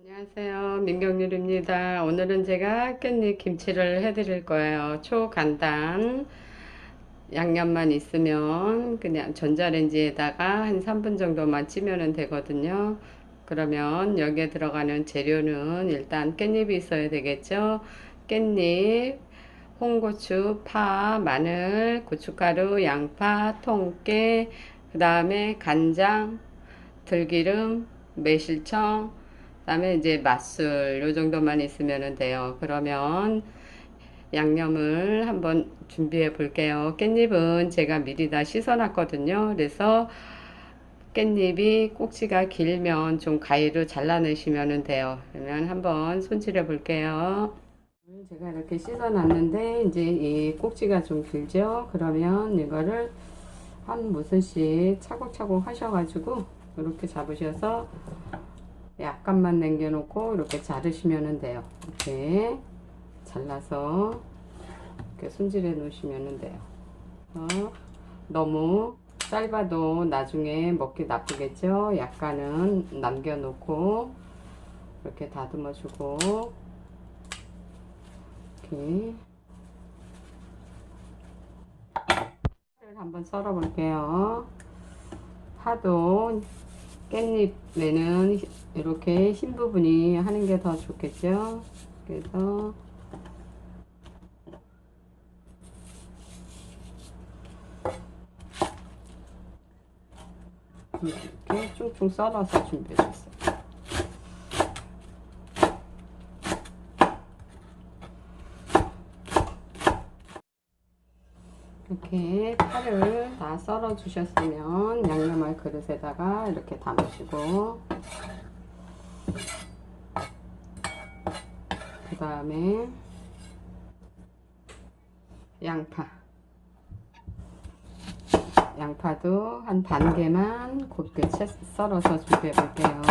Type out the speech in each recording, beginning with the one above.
안녕하세요. 민경률입니다. 오늘은 제가 깻잎 김치를 해드릴 거예요. 초간단 양념만 있으면 그냥 전자레인지에다가 한 3분 정도만 찌면 되거든요. 그러면 여기에 들어가는 재료는 일단 깻잎이 있어야 되겠죠. 깻잎, 홍고추, 파, 마늘, 고춧가루, 양파, 통깨, 그 다음에 간장, 들기름, 매실청, 그 다음에 이제 맛술 요 정도만 있으면 돼요. 그러면 양념을 한번 준비해 볼게요. 깻잎은 제가 미리 다 씻어 놨거든요. 그래서 깻잎이 꼭지가 길면 좀 가위로 잘라내시면 돼요. 그러면 한번 손질해 볼게요. 제가 이렇게 씻어 놨는데 이제 이 꼭지가 좀 길죠. 그러면 이거를 한 무슨씩 차곡차곡 하셔가지고 이렇게 잡으셔서 약간만 남겨놓고 이렇게 자르시면 돼요. 이렇게 잘라서 이렇게 손질해 놓으시면 돼요. 어, 너무 짧아도 나중에 먹기 나쁘겠죠? 약간은 남겨놓고 이렇게 다듬어 주고 이렇게 한번 썰어 볼게요. 파도 깻잎에는 이렇게 흰 부분이 하는 게 더 좋겠죠. 그래서 이렇게 쭉쭉 썰어서 준비해 줬어요. 이렇게 파를 다 썰어 주셨으면 양념할 그릇에다가 이렇게 담으시고. 그 다음에 양파. 양파도 한 반 개만 곱게 채 썰어서 준비해 볼게요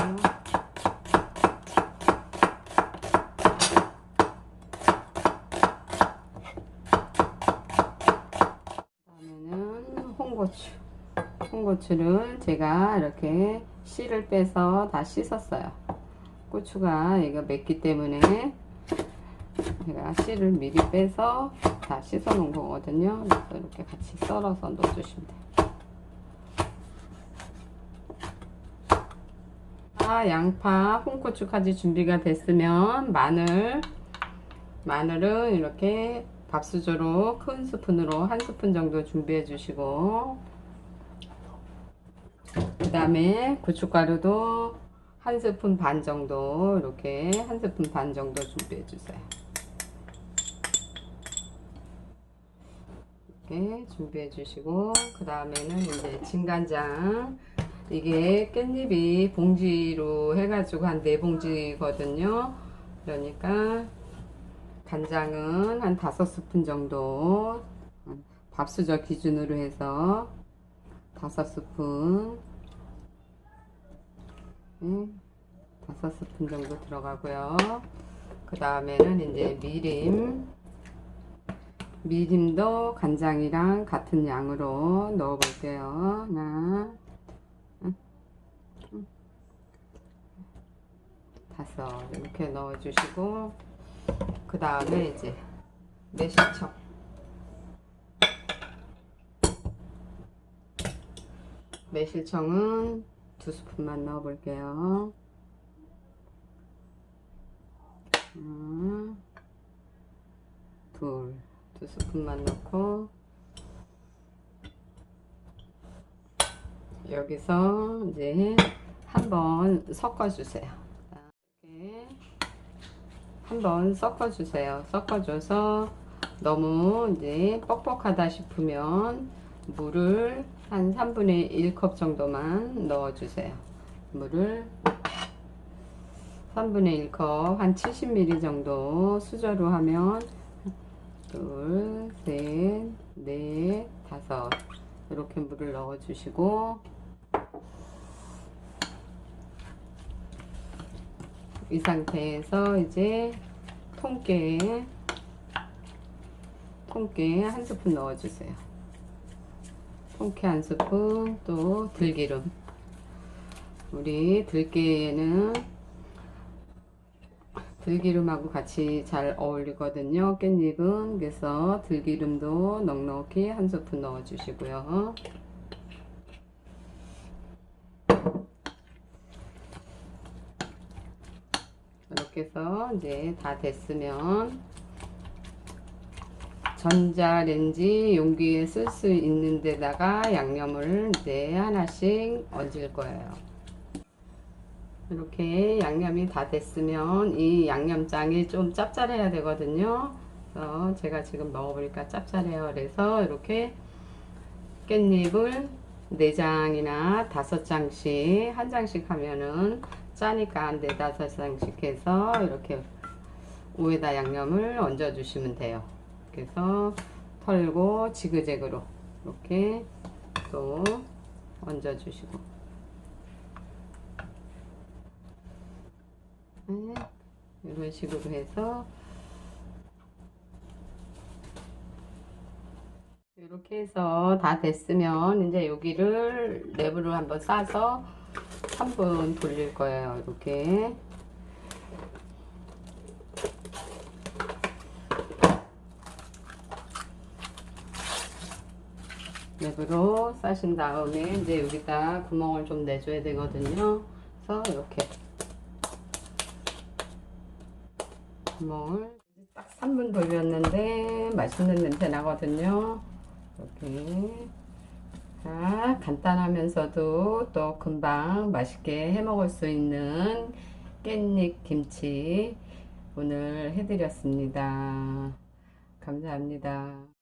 그다음에는 홍고추. 홍고추를 제가 이렇게 씨를 빼서 다 씻었어요. 고추가 이거 맵기 때문에 제가 씨를 미리 빼서 다 씻어 놓은 거거든요. 그래서 이렇게 같이 썰어서 넣어 주시면 돼요. 아, 양파, 홍고추까지 준비가 됐으면 마늘 마늘은 이렇게 밥수저로 큰 스푼으로 한 스푼 정도 준비해 주시고. 그 다음에 고춧가루도 한 스푼 반 정도 이렇게 한 스푼 반 정도 준비해 주세요. 이렇게 준비해 주시고 그 다음에는 이제 진간장. 이게 깻잎이 봉지로 해가지고 한 네 봉지거든요. 그러니까 간장은 한 다섯 스푼 정도 밥수저 기준으로 해서 다섯 스푼 네, 다섯 스푼 정도 들어가고요. 그 다음에는 이제 미림 미림도 간장이랑 같은 양으로 넣어 볼게요. 하나 다섯 이렇게 넣어 주시고 그 다음에 이제 매실청 매실청은 두 스푼만 넣어 볼게요. 음, 둘, 두 스푼만 넣고 여기서 이제 한번 섞어 주세요. 이렇게 한번 섞어 주세요. 섞어 줘서 너무 이제 뻑뻑하다 싶으면 물을 한 3분의 1컵 정도만 넣어 주세요. 물을 3분의 1컵 한 70ml 정도 수저로 하면 둘, 셋, 넷, 다섯. 이렇게 물을 넣어 주시고 이 상태에서 이제 통깨 통깨 한 스푼 넣어주세요. 통깨 한 스푼 또 들기름 우리 들깨는 들기름하고 같이 잘 어울리거든요. 깻잎은 그래서 들기름도 넉넉히 한 스푼 넣어 주시고요. 이렇게 해서 이제 다 됐으면 전자레인지 용기에 쓸 수 있는 데다가 양념을 이제 하나씩 얹을 거예요. 이렇게 양념이 다 됐으면 이 양념장이 좀 짭짤해야 되거든요. 그래서 제가 지금 먹어보니까 짭짤해요. 그래서 이렇게 깻잎을 4장이나 5장씩 한 장씩 하면은 짜니까 4, 5장씩 해서 이렇게 위에다 양념을 얹어 주시면 돼요. 그래서 털고 지그재그로 이렇게 또 얹어 주시고 네, 이런 식으로 해서 이렇게 해서 다 됐으면 이제 여기를 랩으로 한번 싸서 3분 돌릴 거예요. 이렇게 랩으로 싸신 다음에 이제 여기다 구멍을 좀 내줘야 되거든요. 그래서 이렇게 구멍을 딱 3분 돌렸는데 맛있는 냄새 나거든요. 이렇게 자, 간단하면서도 또 금방 맛있게 해 먹을 수 있는 깻잎 김치 오늘 해드렸습니다. 감사합니다.